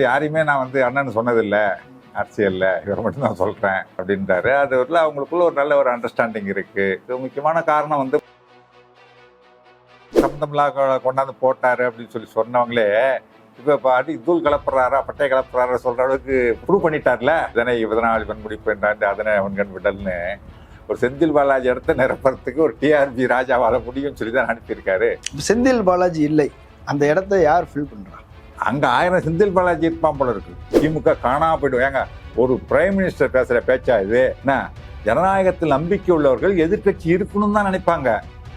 யாரையுமே நான் வந்து அண்ணன் சொன்னதில்லை. அரசியலில் இவர் மட்டும் நான் சொல்கிறேன் அப்படின்றாரு. அது வரல அவங்களுக்குள்ள ஒரு நல்ல ஒரு அண்டர்ஸ்டாண்டிங் இருக்குது முக்கியமான காரணம் வந்து சம்பந்தம்லாம் கொண்டாந்து போட்டார் அப்படின்னு சொல்லி சொன்னவங்களே இப்போ இப்போ அடி தூள் கலப்புறாரா பட்டை கலப்புறாரா சொல்கிற அளவுக்கு ப்ரூவ் பண்ணிட்டார்ல. இதனை இதனால் இவன் என்றாண்டு அதனை அவன்கண் விடல்னு ஒரு செந்தில் பாலாஜி இடத்த நிரப்புறதுக்கு ஒரு டிஆர்பி ராஜாவால முடியும்னு சொல்லி தான் அனுப்பியிருக்காரு. செந்தில் பாலாஜி இல்லை. அந்த இடத்த யார் ஃபில் பண்றா? அங்கே ஆயிரம் செந்தில் பாலாஜி இருப்பான் போல இருக்கு. திமுக காணாமல் போயிடும் ஏங்க ஒரு பிரைம் மினிஸ்டர் பேசுகிற பேச்சா இது? என்ன? ஜனநாயகத்தில் நம்பிக்கை உள்ளவர்கள் எதிர்க்கட்சி இருக்கணும்னு தான் நினைப்பாங்க.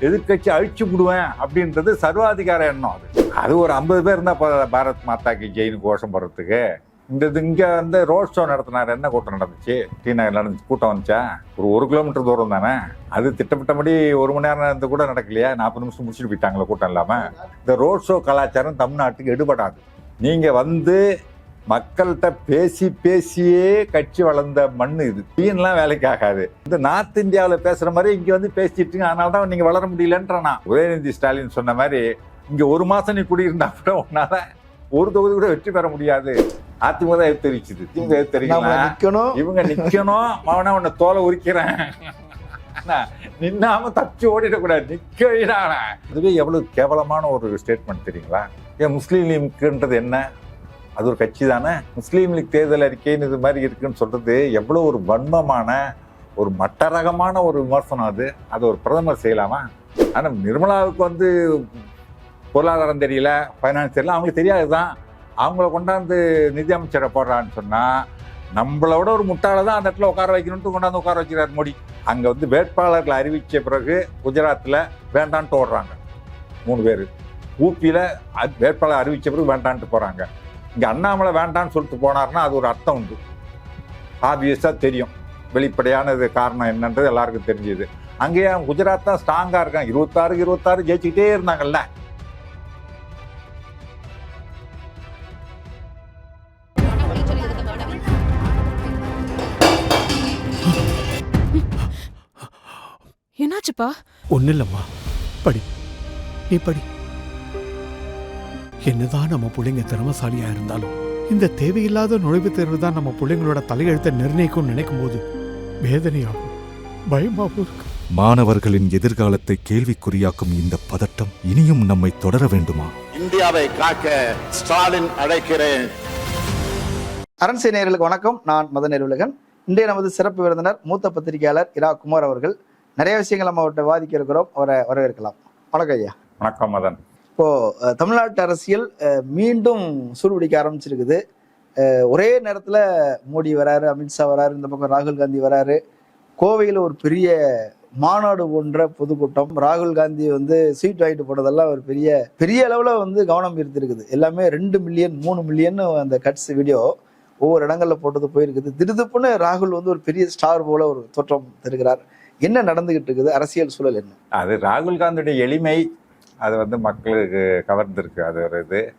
எதிர்க்கட்சி அழிச்சு விடுவேன் அப்படின்றது சர்வாதிகார எண்ணம் அது. அது ஒரு ஐம்பது பேர் இருந்தால் போதாதா? பாரத் மாதாக்கு ஜெயின் கோஷம் போடுறதுக்கு. இந்த இது இங்கே வந்து ரோட் ஷோ நடத்தினார். என்ன கூட்டம் நடந்துச்சு? டி நகர் நடந்துச்சு. கூட்டம் வந்துச்சா? ஒரு ஒரு கிலோமீட்டர் தூரம் தானே? அது திட்டமிட்டபடி ஒரு மணி நேரம் இருந்து கூட நடக்கலையா. நாற்பது நிமிஷம் முடிச்சுட்டு போயிட்டாங்களா கூட்டம் இல்லாமல் இந்த ரோட் ஷோ கலாச்சாரம் தமிழ்நாட்டுக்கு எடுபடாது. நீங்க வந்து மக்கள்கிட்ட பேசி பேசியே கட்சி வளர்ந்த மண் இது. தீன்லாம் வேலைக்கு ஆகாது. இந்த நார்த் இந்தியாவில் பேசுற மாதிரி இங்க வந்து பேசிட்டு அதனால தான் நீங்க வளர முடியலன்றானா உதயநிதி ஸ்டாலின் சொன்ன மாதிரி இங்க ஒரு மாசம் நீ குடியிருந்தா கூட உன்னால ஒரு தொகுதி கூட வெற்றி பெற முடியாது. அதிமுக தான் எதிர்த்து தெரிவிச்சுது திமுக எதிர்த்து இவங்க நிக்கணும். அவனை உன்னை தோலை உரிக்கிறேன். நின்னாம தச்சு ஓடிடக்கூடாது நிக்க அதுவே இதுவே எவ்வளவு கேவலமான ஒரு ஸ்டேட்மெண்ட் தெரியுங்களா? ஏன் முஸ்லீம் லீக்ன்றது என்ன? அது ஒரு கட்சி தானே? முஸ்லீம் லீக் தேர்தல் அறிக்கைன்னு இது மாதிரி இருக்குன்னு சொல்றது எவ்வளோ ஒரு வன்மமான ஒரு மட்டரகமான ஒரு விமர்சனம் அது. அது ஒரு பிரதமர் செய்யலாமா? ஆனால் நிர்மலாவுக்கு வந்து பொருளாதாரம் தெரியல ஃபைனான்ஸ் தெரியல அவங்களுக்கு தெரியாதுதான். அவங்கள கொண்டாந்து நிதி அமைச்சரை போடுறான்னு சொன்னால் நம்மளோட ஒரு முட்டாளை தான் அந்த இடத்துல உட்கார வைக்கணும்னு கொண்டாந்து உட்கார வைக்கிறார் மோடி. அங்கே வந்து வேட்பாளர்களை அறிவித்த பிறகு குஜராத்தில் வேண்டான்ட்டு ஓடுறாங்க மூணு பேர். ஊபியில வேட்பாளர் அறிவித்த பிறகு வேண்டான்ட்டு போகிறாங்க இங்கே அண்ணாமலை வேண்டான்னு சொல்லிட்டு போனாருன்னா அது ஒரு அர்த்தம் உண்டு. ஆப்வியஸாக தெரியும். வெளிப்படையானது காரணம் என்னன்றது எல்லாருக்கும் தெரிஞ்சுது. அங்கேயே குஜராத் தான் ஸ்ட்ராங்காக இருக்கான் இருபத்தாறு இருபத்தாறு ஜெயிச்சுக்கிட்டே இருந்தாங்கல்ல. என்னாச்சுப்பா? ஒன்றும் இல்லைம்மா படி. நீ படி. என்னதான் நம்ம பிள்ளைங்க திறமசாலியா இருந்தாலும் இந்த தேவையில்லாத நுழைவுத் தேர்வு தான் நம்ம பிள்ளைங்களோட தலையெழுத்தை நிர்ணயிக்கும்னு நினைக்கும் போது வேதனையாகும் பயமாகவும் இருக்கு மாணவர்களின் எதிர்காலத்தை கேள்விக்குறியாக்கும் இந்த பதட்டம் இனியும் நம்மை தொடர வேண்டுமா? இந்தியாவை காக்க ஸ்டாலின் அழைக்கிறேன். அரண்சை நேயர்களுக்கு வணக்கம். நான் மதன் நெருவுலகன் இன்றைய நமது சிறப்பு விருந்தினர் மூத்த பத்திரிகையாளர் இரா குமார் அவர்கள். நிறைய விஷயங்கள் நம்ம அவர்கிட்ட வாதிக்க இருக்கிறோம் அவரை வரவேற்கலாம். வணக்கம் ஐயா. வணக்கம் மதன். இப்போ தமிழ்நாட்டு அரசியல் மீண்டும் சூடுபிடிக்க ஆரம்பிச்சிருக்குது. ஒரே நேரத்துல மோடி வராரு அமித்ஷா வராரு இந்த பக்கம் ராகுல் காந்தி வராரு. கோவையில் ஒரு பெரிய மாநாடு போன்ற பொதுக்கூட்டம். ராகுல் காந்தி வந்து சீட் வாங்கிட்டு போனதெல்லாம் ஒரு பெரிய பெரிய அளவுல வந்து கவனம் ஈர்த்திருக்குது. எல்லாமே ரெண்டு மில்லியன் மூணு மில்லியன் அந்த கட்ஸ் வீடியோ ஒவ்வொரு இடங்கள்ல போட்டது போயிருக்குது. திடுதுப்புன்னு ராகுல் வந்து ஒரு பெரிய ஸ்டார் போல ஒரு தோற்றம் தருகிறார். என்ன நடந்துகிட்டு இருக்குது? அரசியல் சூழல் என்ன? அது ராகுல் காந்தியுடைய எளிமை அது வந்து மக்களுக்கு கவர்ந்திருக்கு. அது ஒரு இது.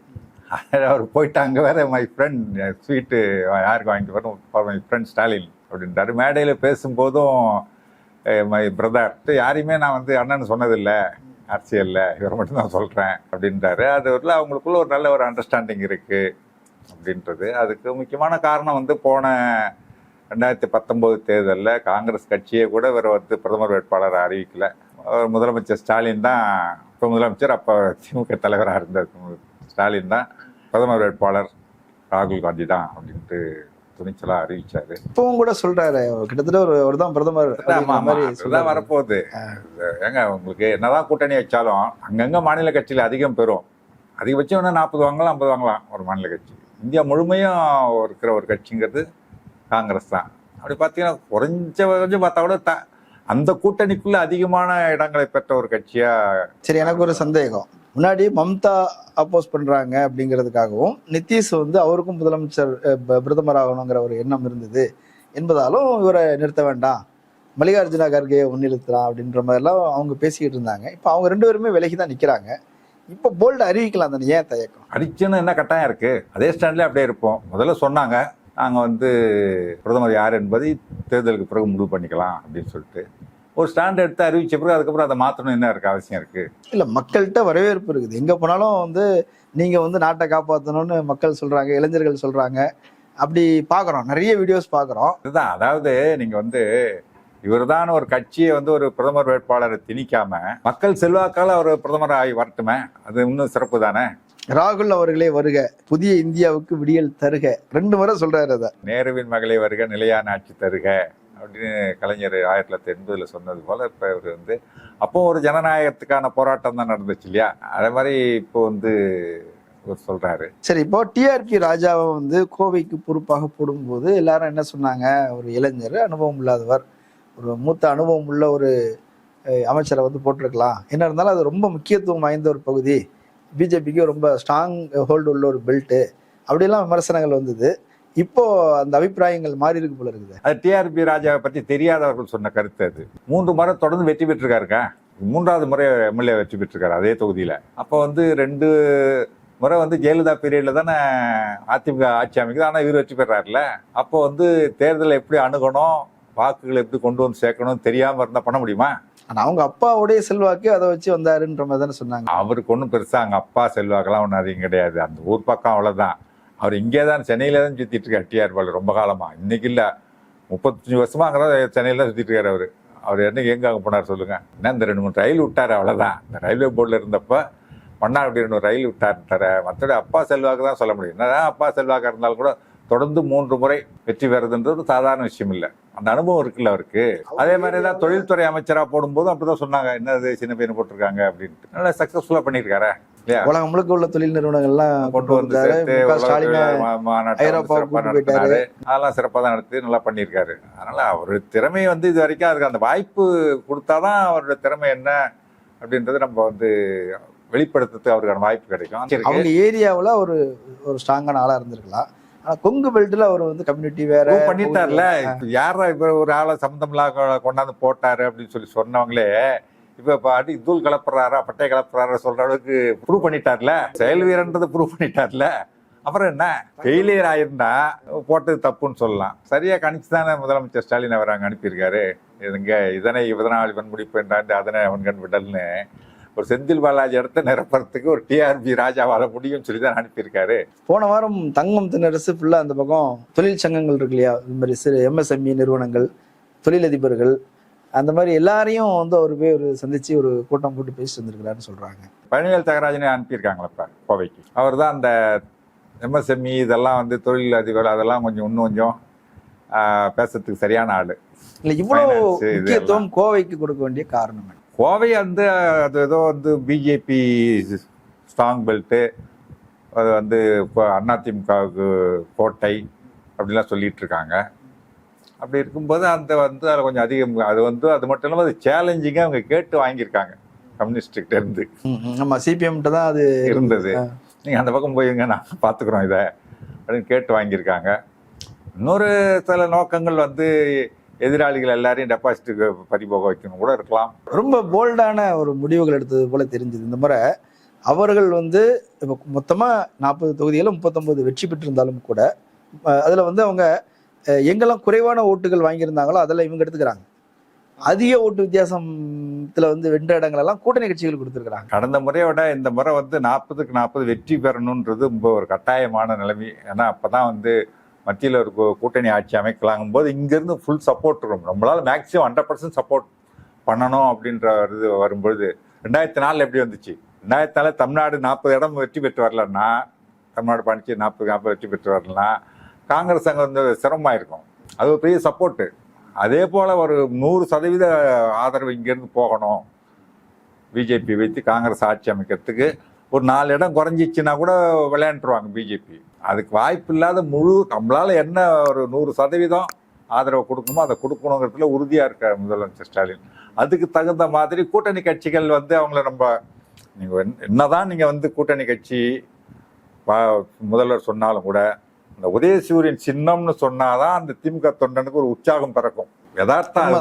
அவர் போயிட்டு அங்கே வேற மை ஃப்ரெண்ட் ஸ்வீட்டு யாருக்கு வாங்கிட்டு வரும் மை ஃப்ரெண்ட் ஸ்டாலின் அப்படின்றாரு. மேடையில் பேசும்போதும் மை பிரதர் யாரையுமே நான் வந்து அண்ணன் சொன்னதில்லை. அரசியலில். இவர் மட்டும் நான் சொல்கிறேன் அப்படின்றாரு. அது ஒரு அவங்களுக்குள்ள ஒரு நல்ல ஒரு அண்டர்ஸ்டாண்டிங் இருக்குது அப்படின்றது. அதுக்கு முக்கியமான காரணம் வந்து போன ரெண்டாயிரத்தி பத்தொம்போது தேர்தலில் காங்கிரஸ் கட்சியே கூட இவர் வந்து பிரதமர் வேட்பாளர் அறிவிக்கல. முதலமைச்சர் ஸ்டாலின் தான் இப்போ முதலமைச்சர் அப்போ திமுக தலைவராக இருந்த ஸ்டாலின் தான் பிரதமர் வேட்பாளர். ராகுல் காந்தி தான் அப்படின்ட்டு துணிச்சலாக அறிவிச்சாரு. இப்பவும் கூட சொல்றாரு. கிட்டத்தட்ட ஒரு ஒரு தான் பிரதமர் சொல்றாரு. வரப்போகுது. ஏங்க உங்களுக்கு என்னதான் கூட்டணி வச்சாலும் அங்கங்க மாநில கட்சியில் அதிகம் பெறும். அதிகபட்சம் வேணா நாற்பது வாங்கலாம் ஐம்பது வாங்கலாம் ஒரு மாநில கட்சி. இந்தியா முழுமையும் இருக்கிற ஒரு கட்சிங்கிறது காங்கிரஸ் தான். அப்படி பார்த்தீங்கன்னா குறைஞ்ச கொஞ்சம் பார்த்தா கூட த அந்த கூட்டணிக்குள்ள அதிகமான இடங்களை பெற்ற ஒரு கட்சியா சரி எனக்கு ஒரு சந்தேகம். முன்னாடி மம்தா அப்போஸ் பண்றாங்க அப்படிங்கிறதுக்காகவும் நிதிஷ் வந்து அவருக்கும் முதலமைச்சர் பிரதமர் ஆகணுங்கிற ஒரு எண்ணம் இருந்தது என்பதாலும் இவரை நிறுத்த வேண்டாம். மல்லிகார்ஜுனா கர்கே முன்னிறுத்தலாம் அப்படின்ற மாதிரிலாம் அவங்க பேசிக்கிட்டு இருந்தாங்க. இப்போ அவங்க ரெண்டு பேருமே விலகி தான் நிக்கிறாங்க. இப்போ போல்டு அறிவிக்கலாம் தானே ஏன் தயக்கம் அடிச்சுன்னு என்ன கட்டாயம் இருக்கு? அதே ஸ்டாண்ட்லேயே அப்படியே இருப்போம். முதல்ல சொன்னாங்க நாங்கள் வந்து பிரதமர் யார் என்பதை தேர்தலுக்கு பிறகு முடிவு பண்ணிக்கலாம் அப்படின்னு சொல்லிட்டு. ஒரு ஸ்டாண்ட் எடுத்து அறிவிச்ச பிறகு அதுக்கப்புறம் அதை மாற்றணும் என்ன இருக்கு அவசியம் இருக்கு? இல்ல மக்கள்கிட்ட வரவேற்பு இருக்குது. எங்க போனாலும் வந்து நீங்க வந்து நாட்டை காப்பாற்றணும்னு மக்கள் சொல்றாங்க இளைஞர்கள் சொல்றாங்க. அப்படி பார்க்குறோம் நிறைய வீடியோஸ் பார்க்குறோம் இதுதான். அதாவது நீங்க வந்து இவர்தான் ஒரு கட்சியை வந்து ஒரு பிரதமர் வேட்பாளரை திணிக்காம மக்கள் செல்வாக்கால அவர் பிரதமர் ஆகி வரட்டுமே. அது இன்னும் சிறப்பு தானே ராகுல் அவர்களே வருக புதிய இந்தியாவுக்கு விடியல் தருக. ரெண்டு முறை சொல்றாரு அதை. நேருவின் மகளே வருக நிலையான ஆட்சி தருக அப்படின்னு கலைஞர் ஆயிரத்தி தொள்ளாயிரத்தி எண்பதுல சொன்னது போல இப்ப இவர் வந்து அப்போ ஒரு ஜனநாயகத்துக்கான போராட்டம் தான் நடந்துச்சு இல்லையா? அதே மாதிரி இப்போ வந்து இவர் சொல்றாரு. சரி இப்போ டிஆர்பி ராஜாவை வந்து கோவைக்கு பொறுப்பாக போடும்போது எல்லாரும் என்ன சொன்னாங்க? ஒரு இளைஞர் அனுபவம் இல்லாதவர் ஒரு மூத்த அனுபவம் உள்ள ஒரு அமைச்சரை வந்து போட்டிருக்கலாம். என்ன இருந்தாலும் அது ரொம்ப முக்கியத்துவம் வாய்ந்த ஒரு பகுதி. பிஜேபிக்கு ரொம்ப ஸ்ட்ராங் ஹோல்டு உள்ள ஒரு பெல்ட்டு அப்படிலாம் விமர்சனங்கள் வந்தது. இப்போ அந்த அபிப்பிராயங்கள் மாறி இருக்கு போல இருக்குது. அது டிஆர்பி ராஜாவை பற்றி தெரியாதவர்கள் சொன்ன கருத்து அது. மூன்று முறை தொடர்ந்து வெற்றி பெற்றிருக்காருக்கா? மூன்றாவது முறை எம்எல்ஏ வெற்றி பெற்றிருக்காரு அதே தொகுதியில். அப்போ வந்து ரெண்டு முறை வந்து ஜெயலலிதா பீரியடில் தானே அதிமுக ஆட்சி அமைக்குது. ஆனால் இவர் வெற்றி பெறாருல அப்போ வந்து தேர்தலை எப்படி அணுகணும்? வாக்குகளை எப்படி கொண்டு வந்து சேர்க்கணும் தெரியாமல் இருந்தால் பண்ண முடியுமா? ஆனா அவங்க அப்பாவுடைய செல்வாக்கு அதை வச்சு வந்தாருன்ற மாதிரி தானே சொன்னாங்க. அவருக்கு ஒன்றும் பெருசா அங்க அப்பா செல்வாக்கெல்லாம் ஒன்றும் அதிகம் கிடையாது. அந்த ஊர் பக்கம் அவ்வளவுதான். அவர் இங்கே தான் சென்னையில தான் சுத்திட்டு இருக்காரு டிஆர் பாலு ரொம்ப காலமா. இன்னைக்கு இல்ல. முப்பத்தஞ்சு வருஷமா அங்கதான் சென்னையில தான் சுத்திட்டு இருக்காரு அவரு. அவர் என்ன எங்க அங்கே போனார் சொல்லுங்க. என்ன இந்த ரெண்டு மூணு ரயில் விட்டார் அவ்வளவுதான். இந்த ரயில்வே போர்டில் இருந்தப்ப மன்னார்குடி ரெண்டு ரயில் விட்டார் தர மற்றபடி அப்பா செல்வாக்கு தான் சொல்ல முடியும். என்னதான் அப்பா செல்வாக்காக இருந்தாலும் கூட தொடர்ந்து மூன்று முறை வெற்றி பெறுதுன்றது சாதாரண விஷயம் இல்லை. அந்த அனுபவம் இருக்குல்ல அவருக்கு? அதே மாதிரி தான் தொழில்துறை அமைச்சரா போடும்போது அப்படிதான் சொன்னாங்க. என்னது சின்ன பையன் போட்டிருக்காங்க அப்படின்ட்டு. நல்லா சக்சஸ்ஃபுல்லா பண்ணியிருக்காரு. உலகம் முழுக்க உள்ள தொழில் நிறுவனங்கள்லாம் கொண்டு வந்து வந்தாரு. அதெல்லாம் சிறப்பாக தான் நடத்தி நல்லா பண்ணியிருக்காரு. அதனால அவர் திறமை வந்து இது வரைக்கும் அதுக்கு அந்த வாய்ப்பு கொடுத்தாதான் அவரோட திறமை என்ன அப்படின்றது நம்ம வந்து வெளிப்படுத்துறதுக்கு அவருக்கான வாய்ப்பு கிடைக்கும். அவங்க ஏரியாவுல ஒரு ஒரு ஸ்ட்ராங்கான ஆளா இருந்திருக்கலாம். ஆனா கொங்கு பெல்ட்ல அவர் வந்து கம்யூனிட்டி வேற பண்ணிட்டார்ல. யாரா இப்ப ஒரு ஆளை சம்மந்தம் இல்லாத கொண்டாந்து போட்டாரு அப்படின்னு சொல்லி சொன்னவங்களே இப்ப அடி தூள் கலப்புறாரா பட்டை கலப்புறாரா சொல்ற அளவுக்கு ப்ரூவ் பண்ணிட்டார்ல. செயல் வீரன்றதை ப்ரூவ் பண்ணிட்டார்ல. அப்புறம் என்ன? ஃபெயிலியர் ஆயிருந்தா போட்டது தப்புன்னு சொல்லலாம். சரியா கணிச்சு தானே முதலமைச்சர் ஸ்டாலின் அவர் அங்க அனுப்பியிருக்காரு. இதுங்க இதனை இதனால் வன்முடிப்பு என்றாண்டு அதனை அவன்கண் விடல்னு. ஒரு செந்தில் பாலாஜி இடத்த நிரப்புறதுக்கு ஒரு டிஆர்பி ராஜாவால முடியும்னு சொல்லி தான் அனுப்பியிருக்காரு. போன வாரம் தங்கம் தென்னரசு ஃபுல்லா அந்த பக்கம் தொழில் சங்கங்கள் இருக்கு இல்லையா? இந்த மாதிரி சிறு எம்எஸ்எம்இ நிறுவனங்கள் தொழிலதிபர்கள் அந்த மாதிரி எல்லாரையும் வந்து அவர் போய் ஒரு சந்திச்சு ஒரு கூட்டம் போட்டு பேசிட்டு வந்திருக்கிறாருன்னு சொல்றாங்க. பழனிவேல் தியாகராஜனை அனுப்பியிருக்காங்களா இப்ப? கோவைக்கு. அவர் தான் அந்த எம்எஸ்எம்இ இதெல்லாம் வந்து தொழில் அதிபர் அதெல்லாம் கொஞ்சம் இன்னும் கொஞ்சம் பேசுறதுக்கு சரியான ஆளு. இல்ல இது முக்கியத்துவம் கோவைக்கு கொடுக்க வேண்டிய காரணம்? கோவை வந்து அது ஏதோ வந்து பிஜேபி ஸ்ட்ராங் பெல்ட்டு அது வந்து இப்போ அதிமுகவுக்கு கோட்டை அப்படிலாம் சொல்லிட்டு இருக்காங்க அப்படி இருக்கும்போது அந்த வந்து அதில் கொஞ்சம் அதிகம் அது வந்து அது மட்டும் இல்லாமல் அது சேலஞ்சிங்காக அவங்க கேட்டு வாங்கியிருக்காங்க கம்யூனிஸ்டுக்கிட்ட இருந்து ம், ம். ஆமா சிபிஎம் தான் அது இருந்தது. நீங்கள் அந்த பக்கம் போயிருங்க நான் பார்த்துக்குறோம் இதை அப்படின்னு கேட்டு வாங்கியிருக்காங்க இன்னொரு சில நோக்கங்கள் வந்து எதிராளிகள் எல்லாரையும் டெபாசிட்டுக்கு பறிபோக வைக்கணும் கூட இருக்கலாம். ரொம்ப போல்டான ஒரு முடிவுகள் எடுத்தது போல தெரிஞ்சது. இந்த முறை அவர்கள் வந்து இப்போ மொத்தமா நாற்பது தொகுதியில் முப்பத்தொன்பது வெற்றி பெற்றிருந்தாலும் கூட அதுல வந்து அவங்க எங்கெல்லாம் குறைவான ஓட்டுகள் வாங்கியிருந்தாங்களோ அதெல்லாம் இவங்க எடுத்துக்கிறாங்க. அதிக ஓட்டு வித்தியாசத்துல வந்து வென்ற இடங்கள் எல்லாம் கூட்டணி கட்சிகள் கொடுத்துருக்காங்க கடந்த முறையை விட இந்த முறை வந்து நாற்பதுக்கு நாற்பது வெற்றி பெறணுன்றது ரொம்ப ஒரு கட்டாயமான நிலைமை. ஏன்னா அப்பதான் வந்து மத்தியில் ஒரு கூட்டணி ஆட்சி அமைக்கலாங்கும் போது இங்கேருந்து ஃபுல் சப்போர்ட் இருக்கும் நம்மளால் மேக்ஸிமம் ஹண்ட்ரட் பர்சன்ட் சப்போர்ட் பண்ணணும் அப்படின்ற ஒரு இது வரும்பொழுது ரெண்டாயிரத்தி நாலில் எப்படி வந்துச்சு? ரெண்டாயிரத்தி நாலில் தமிழ்நாடு நாற்பது இடம் வெற்றி பெற்று வரலன்னா தமிழ்நாடு பாண்டிச்சேரி நாற்பது நாற்பது வெற்றி பெற்று வரலன்னா காங்கிரஸ் அங்கே வந்து சிரமமாக இருக்கும் அது ஒரு பெரிய சப்போர்ட்டு அதே போல் ஒரு நூறு சதவீத ஆதரவு இங்கேருந்து போகணும். பிஜேபி வைத்து காங்கிரஸ் ஆட்சி அமைக்கிறதுக்கு ஒரு நாலு இடம் குறைஞ்சிச்சுன்னா கூட விளையாண்டுருவாங்க பிஜேபி. அதுக்கு வாய்ப்பு இல்லாத முழு நம்மளால என்ன ஒரு நூறு சதவீதம் ஆதரவு கொடுக்கணுமோ அதை கொடுக்கணுங்கிறதுல உறுதியாக இருக்கார் முதலமைச்சர் ஸ்டாலின். அதுக்கு தகுந்த மாதிரி கூட்டணி கட்சிகள் வந்து அவங்கள நம்ம நீங்கள் என்னதான் நீங்கள் வந்து கூட்டணி கட்சி முதல்வர் சொன்னாலும் கூட இந்த உதயசூரியன் சின்னம்னு சொன்னாதான் அந்த திமுக தொண்டனுக்கு ஒரு உற்சாகம் பிறக்கும். யதார்த்தம்.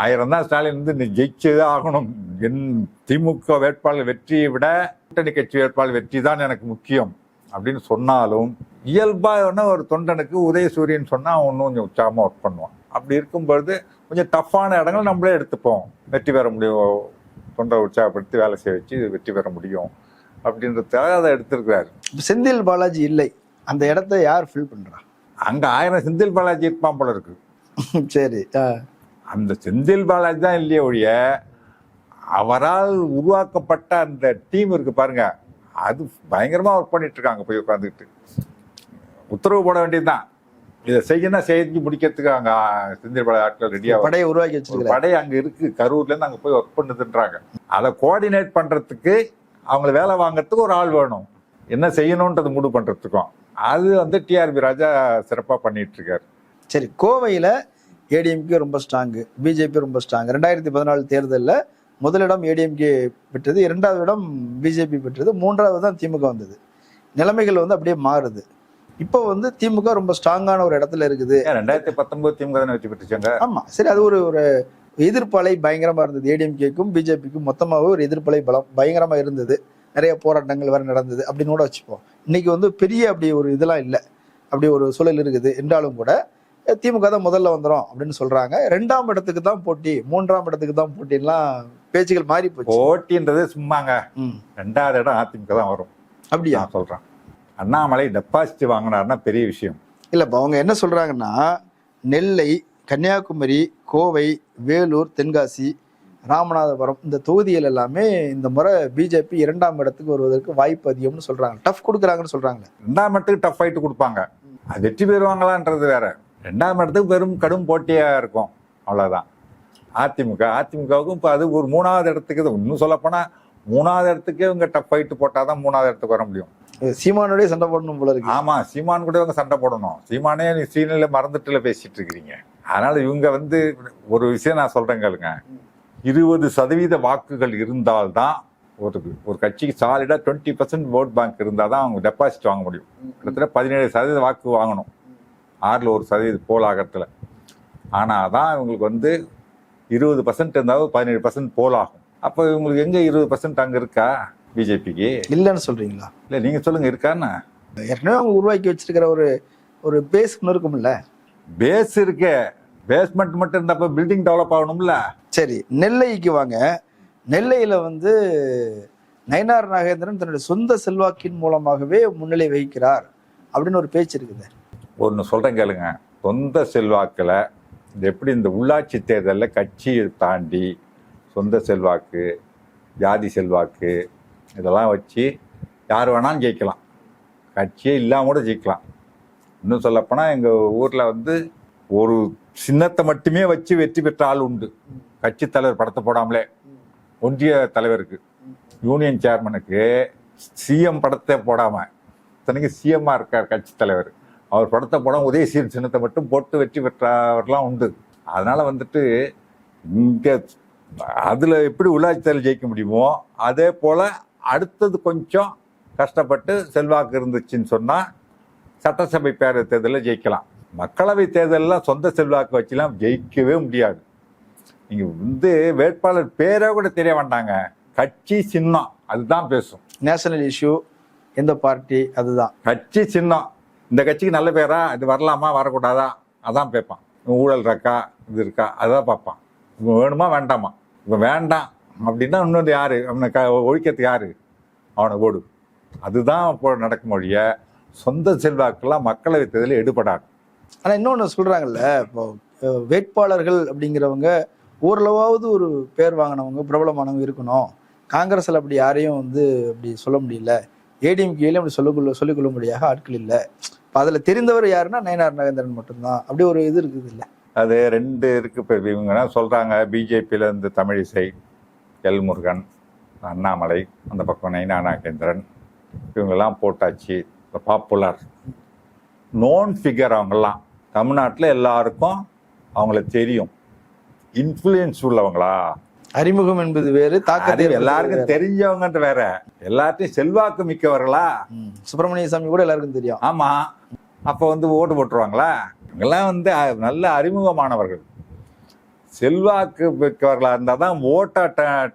ஆயிரம் தான் ஸ்டாலின் வந்து நீ ஜெயிச்சே ஆகணும். என் திமுக வேட்பாளர் வெற்றியை விட கூட்டணி கட்சி வேட்பாளர் வெற்றி தான் எனக்கு முக்கியம். அப்படின்னு சொன்னாலும் இயல்பா வேணா ஒரு தொண்டனுக்கு உதயசூரியன் சொன்னா அவன் இன்னும் கொஞ்சம் உற்சாகமா ஒர்க் பண்ணுவான். அப்படி இருக்கும்பொழுது கொஞ்சம் டஃப்பான இடங்கள் நம்மளே எடுத்துப்போம். வெற்றி பெற முடியும். தொண்டை உற்சாகப்படுத்தி வேலை செய்ய வச்சு வெற்றி பெற முடியும். அப்படின்றதுக்காக அதை எடுத்திருக்கிறாரு. செந்தில் பாலாஜி இல்லை. அந்த இடத்த யார் ஃபில் பண்றா? அங்க ஆயிரம் செந்தில் பாலாஜி இருப்பான் போல இருக்கு. சரி. அந்த செந்தில் பாலாஜி தான் இல்லையே ஒழிய அவரால் உருவாக்கப்பட்ட அந்த டீம் இருக்கு பாருங்க. அது பயங்கரமா ஒர்க் பண்ணிட்டு இருக்காங்க போய் உட்காந்துக்கிட்டு உத்தரவு போட வேண்டியதுதான். இதை செய்யணும் செஞ்சு முடிக்கிறதுக்கு அங்க செந்தில் பாலாஜி ஆட்கள் ரெடியா படையை உருவாக்கி ஒரு வச்சிருக்கிறார் படை அங்க இருக்கு. கரூர்ல இருந்து அங்க போய் ஒர்க் பண்ணுதுன்றாங்க. அதை கோஆர்டினேட் பண்றதுக்கு அவங்கள வேலை வாங்குறதுக்கு ஒரு ஆள் வேணும். என்ன செய்யணும்ன்றது முடிவு பண்றதுக்கும். அது வந்து டிஆர்பி ராஜா சிறப்பா பண்ணிட்டு இருக்காரு சரி கோவையில ஏடிஎம்கே ரொம்ப ஸ்ட்ராங்கு பிஜேபி ரொம்ப ஸ்ட்ராங் ரெண்டாயிரத்தி பதினாலு தேர்தலில் முதலிடம் ஏடிஎம்கே பெற்றது இரண்டாவது இடம் பிஜேபி பெற்றது மூன்றாவது தான் திமுக வந்தது. நிலைமைகள் வந்து அப்படியே மாறுது. இப்போ வந்து திமுக ரொம்ப ஸ்ட்ராங்கான ஒரு இடத்துல இருக்குது. ரெண்டாயிரத்தி பத்தொன்பது திமுக தானே வெற்றி பெற்றுச்சாங்க? ஆமா. சரி அது ஒரு ஒரு எதிர்ப்பலை பயங்கரமா இருந்தது. ஏடிஎம்கேக்கும் பிஜேபிக்கும் மொத்தமாகவே ஒரு எதிர்ப்பலை பலம் பயங்கரமா இருந்தது. நிறைய போராட்டங்கள் வேற நடந்தது அப்படின்னு கூட வச்சுப்போம். இன்னைக்கு வந்து பெரிய அப்படி ஒரு இதெல்லாம் இல்லை. அப்படி ஒரு சூழல் இருக்குது. என்றாலும் கூட திமுக தான் முதல்ல வந்துரும் அப்படின்னு சொல்றாங்க. ரெண்டாம் இடத்துக்கு தான் போட்டி மூன்றாம் இடத்துக்கு தான் போட்டிலாம் பேச்சுகள் மாறி போச்சு. போட்டின்றது சும்மாங்க. ரெண்டாவது இடம் அதிமுக தான் வரும். அப்படியா? நான் சொல்றேன். அண்ணாமலை டெபாசிட் வாங்கினாருன்னா பெரிய விஷயம். இல்ல இப்ப அவங்க என்ன சொல்றாங்கன்னா நெல்லை கன்னியாகுமரி கோவை வேலூர் தென்காசி ராமநாதபுரம் இந்த தொகுதிகள் எல்லாமே இந்த முறை பிஜேபி இரண்டாம் இடத்துக்கு வருவதற்கு வாய்ப்பு அதிகம்னு சொல்றாங்க. டஃப் கொடுக்குறாங்கன்னு சொல்றாங்களே. ரெண்டாம் இடத்துக்கு டஃப் ஃபைட் கொடுப்பாங்க. அது வெற்றி பெறுவாங்களான்றது வேற. ரெண்டாம் இடத்துக்கு வெறும் கடும் போட்டியா இருக்கும். அவ்வளவுதான். அதிமுக அதிமுகவுக்கும் இப்போ அது ஒரு மூணாவது இடத்துக்கு இது. இன்னும் சொல்ல போனா மூணாவது இடத்துக்கு இவங்க டஃப் ஃபைட் போட்டாதான் மூணாவது இடத்துக்கு வர முடியும். சீமானோடய சண்டை போடணும் போல இருக்கு. ஆமா சீமான் கூட இவங்க சண்டை போடணும். சீமானே நீ சீனில மறந்துட்டுல பேசிட்டு இருக்கிறீங்க. அதனால இவங்க வந்து ஒரு விஷயம் நான் சொல்றேன் கேளுங்க. இருபது சதவீத வாக்குகள் இருந்தால்தான் ஒரு ஒரு கட்சிக்கு சாலிடா டுவெண்ட்டி பர்சன்ட் ஓட் பேங்க் இருந்தால் தான் அவங்க டெபாசிட் வாங்க முடியும். கிட்டத்தட்ட பதினேழு சதவீத வாக்கு வாங்கணும். ஆறில் ஒரு சதவீத போல் ஆகிறதுல. ஆனால் தான் இவங்களுக்கு வந்து இருபது பர்சன்ட் இருந்தாலும் பதினேழு பர்சன்ட் போல் ஆகும் அப்போ இவங்களுக்கு எங்கே இருபது பர்சன்ட் அங்கே இருக்கா பிஜேபிக்கு? இல்லைன்னு சொல்றீங்களா? இல்லை நீங்கள் சொல்லுங்க இருக்கான்னு ஏற்கனவே அவங்க உருவாக்கி வச்சிருக்கிற ஒரு ஒரு பேஸ் ஒன்று இருக்கும்ல? பேஸ் இருக்கே. பேஸ்மெண்ட் மட்டும் இருந்தப்ப பில்டிங் டெவலப் ஆகணும்ல? சரி நெல்லைக்கு வாங்க. நெல்லையில வந்து நயனார் நாகேந்திரன் தன்னுடைய சொந்த செல்வாக்கின் மூலமாகவே முன்னிலை வகிக்கிறார். அப்படின்னு ஒரு பேச்சு இருக்குது. ஒன்று சொல்கிறேன் கேளுங்க. சொந்த செல்வாக்கில் இது எப்படி இந்த உள்ளாட்சி தேர்தலில் கட்சியை தாண்டி சொந்த செல்வாக்கு ஜாதி செல்வாக்கு இதெல்லாம் வச்சு யார் வேணாலும் ஜெயிக்கலாம். கட்சியே இல்லாமல் கூட ஜெயிக்கலாம். இன்னும் சொல்லப்போனால் எங்கள் ஊரில் வந்து ஒரு சின்னத்தை மட்டுமே வச்சு வெற்றி பெற்ற ஆள் உண்டு. கட்சி தலைவர் படத்தை போடாமலே. ஒன்றிய தலைவருக்கு யூனியன் சேர்மனுக்கு சிஎம் படத்தை போடாமல் இத்தனைக்கு சிஎம்மாக இருக்கார் கட்சி தலைவர். அவர் படத்தை படம் உதயசீரன் சின்னத்தை மட்டும் போட்டு வெற்றி பெற்றவர்லாம் உண்டு. அதனால வந்துட்டு இங்க அதுல எப்படி உள்ளாட்சி தேர்தல் ஜெயிக்க முடியுமோ அதே போல அடுத்தது கொஞ்சம் கஷ்டப்பட்டு செல்வாக்கு இருந்துச்சுன்னு சொன்னா சட்டசபை பேரவைத் தேர்தலில் ஜெயிக்கலாம். மக்களவை தேர்தலில் சொந்த செல்வாக்கு வச்சுலாம் ஜெயிக்கவே முடியாது. நீங்க வந்து வேட்பாளர் பேரே கூட தெரிய வேண்டாங்க கட்சி சின்னம் அதுதான் பேசும். நேஷனல் இஷ்யூ எந்த பார்ட்டி அதுதான். கட்சி சின்னம். இந்த கட்சிக்கு நல்ல பேரா இது வரலாமா வரக்கூடாதா? அதான் கேட்பான். ஊழல் இருக்கா இது இருக்கா? அதான் பார்ப்பான். இப்போ வேணுமா வேண்டாமா? இப்போ வேண்டாம் அப்படின்னா இன்னொரு யாரு? அவனை க ஒழிக்கிறதுக்கு யாரு? அவனை ஓடு. அதுதான் இப்போ நடக்கும் மொழிய சொந்த செல்வாக்கெல்லாம் மக்களவை தேர்தலில் எடுபடாது ஆனால் இன்னொன்று சொல்கிறாங்கல்ல இப்போ வேட்பாளர்கள் அப்படிங்கிறவங்க ஓரளவாவது ஒரு பேர் வாங்கினவங்க பிரபலமானவங்க இருக்கணும். காங்கிரஸில் அப்படி யாரையும் வந்து அப்படி சொல்ல முடியல. ஏடிஎம்கேலையும் அப்படி சொல்லிக்கொள்ள சொல்லிக்கொள்ள முடியாத ஆட்கள் இல்லை. அதில் தெரிந்தவர் யாருன்னா நயனார் நாகேந்திரன் மட்டும்தான். அப்படி ஒரு இது இருக்குது இல்லை. அது ரெண்டு இருக்கு இப்போ இவங்க சொல்கிறாங்க பிஜேபியிலேருந்து இருந்து தமிழிசை எல் முருகன் அண்ணாமலை அந்த பக்கம் நைனா நாகேந்திரன் இவங்கெல்லாம் போட்டாச்சு பாப்புலர். நோன் ஃபிகர் அவங்கெல்லாம். தமிழ்நாட்டில் எல்லாருக்கும் அவங்கள தெரியும். இன்ஃப்ளூயன்ஸ் உள்ளவங்களா? அறிமுகம் என்பது வேறு தாக்கத்தை எல்லாருக்கும். தெரிஞ்சவங்கன்ற வேற. எல்லாத்தையும் செல்வாக்கு மிக்கவர்களா. சுப்பிரமணிய சாமி கூட எல்லாருக்கும் தெரியும். ஆமா. அப்ப வந்து ஓட்டு போட்டுருவாங்களா? இவங்கெல்லாம் வந்து நல்ல அறிமுகமானவர்கள். செல்வாக்கு மிக்கவர்களா இருந்தா தான் ஓட்டா